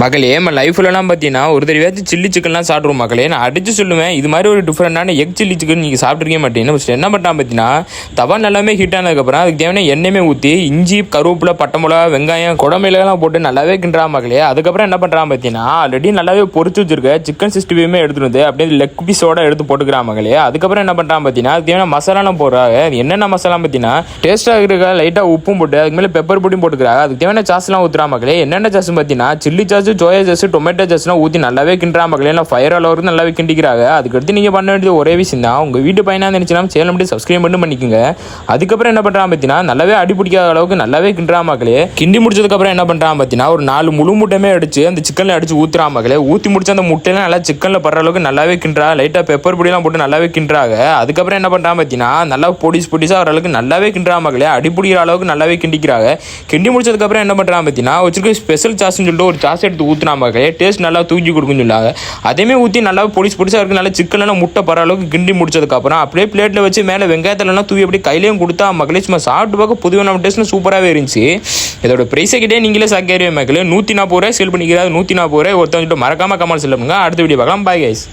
மக்களே நம்ம லைஃப்லலாம் பார்த்தீங்கன்னா ஒரு தடவையாச்சும் சில்லி சிக்கன்லாம் சாப்பிடுவோம் மக்களே. நான் அடிச்சு சொல்லுவேன் இது மாதிரி ஒரு டிஃப்ரெண்டான எக் சில்லி சிக்கன் நீங்கள் சாப்பிட்ருக்கே மாட்டீங்க. ஃபஸ்ட் என்ன பண்ணுறான் பார்த்தீங்கன்னா தவா நல்லாமே ஹீட் ஆனதுக்கப்புறம் அதுக்கு தேவையான எண்ணெயுமே ஊற்றி இஞ்சி கருவேப்பிலை பட்டை மிளகா வெங்காயம் குடமிளகெல்லாம் போட்டு நல்லாவே கிண்டுறா மக்களே. அதுக்கப்புறம் என்ன பண்ணுறான் பார்த்தீங்கன்னா ஆல்ரெடி நல்லாவே பொறிச்சு வச்சிருக்க சிக்கன் சிக்ஸ்டிஃபைவுமே எடுத்துட்டு வந்து அப்படியே லெக் பீஸோட எடுத்து போட்டுக்கிறான் மக்களே. அதுக்கப்புறம் என்ன பண்ணுறான் பார்த்தீங்கன்னா அதுக்கு தேவையான மசாலாலாம் போடுறாங்க. அது என்னென்ன மசாலா பார்த்தீங்கன்னா டேஸ்ட்டாக இருக்கிற லைட்டாக உப்பும் போட்டு அதுக்கு மேலே பெப்பர் பொடியும் போட்டுக்கிறாங்க. அதுக்கு தேவையான சாஸ்லாம் ஊற்றுறா மக்களே. என்னென்ன சாஸ் பார்த்தீங்கன்னா chilli sauce soya sauce tomato சாஸ்லாம் ஊற்றி நல்லாவே கிண்டுறா மக்களே. இல்லை ஃபயர் அளவுக்கு நல்லாவே கிண்டிக்கிறாங்க. அதுக்கடுத்து நீங்கள் பண்ண வேண்டியது ஒரே விஷயம் தான். உங்கள் வீட்டு பையனாக இருந்துச்சுன்னா சேனல் மட்டும் சப்ஸ்கிரைப் மட்டும் பண்ணிக்கோங்க. அதுக்கப்புறம் என்ன பண்ணுறான் பார்த்தீங்கன்னா நல்லாவே அடி பிடிக்காத அளவுக்கு நல்லாவே கிண்டுறா மக்களே. கிண்டி முடிச்சதுக்கப்புறம் என்ன பண்ணுறான் பார்த்தீங்கன்னா ஒரு நாலு முழு முட்டையுமே அடிச்சு அந்த சிக்கனில் அடிச்சு ஊற்றுறா மக்களே. ஊற்றி முடிச்ச அந்த முட்டையெல்லாம் நல்லா சிக்கனில் படுற அளவுக்கு நல்லாவே கிண்டுறா. லைட்டாக பெப்பர் பொடியெல்லாம் போட்டு நல்லாவே கிண்டுறாங்க. அதுக்கப்புறம் என்ன பண்ணுறான் பார்த்தீங்கன்னா நல்லா பொடிஸ் பொடிஸாக வர அளவுக்கு நல்லாவே கிண்டுறா மக்களே. அடி பிடிக்கிற அளவுக்கு நல்லாவே கிண்டிக்கிறாங்க. கிண்டி முடிச்சதுக்கப்புறம் என்ன பண்ணுறான் பார்த்தீங்கன்னா வச்சிருக்க ஸ்பெஷல் சாஸ்ன்னு சொல்லிட்டு ஒரு சாஸ் எடுத்து ஊற்றினா மக்களே டேஸ்ட் நல்லா தூக்கி கொடுக்குன்னு சொன்னாங்க. அதேமே ஊற்றி நல்லா பொடிசு பொடிசாக இருக்குது நல்லா சிக்கன்லாம் முட்டை பர அளவுக்கு கிண்டி முடிச்சதுக்கப்புறம் அப்படியே பிளேட்டில் வச்சு மேலே வெங்காயத்திலலாம் தூவி அப்படியே கையிலையும் கொடுத்தா மக்களே சும்மா சாப்பிட்டு பார்க்க புதுவான டேஸ்ட்னு சூப்பராகவே இருந்துச்சு. இதோட ப்ரைஸை கிட்டே நீங்களே சாக்கேரியா மக்களே நூற்றி நாற்பது ரூபாய் சேல் பண்ணிக்கிறாங்க. நூற்றி நாற்பது ரூபாய் ஒருத்தவங்க மறக்காம கமல் செல்லுங்க அடுத்த வீடியோ பார்க்கலாம். Bye guys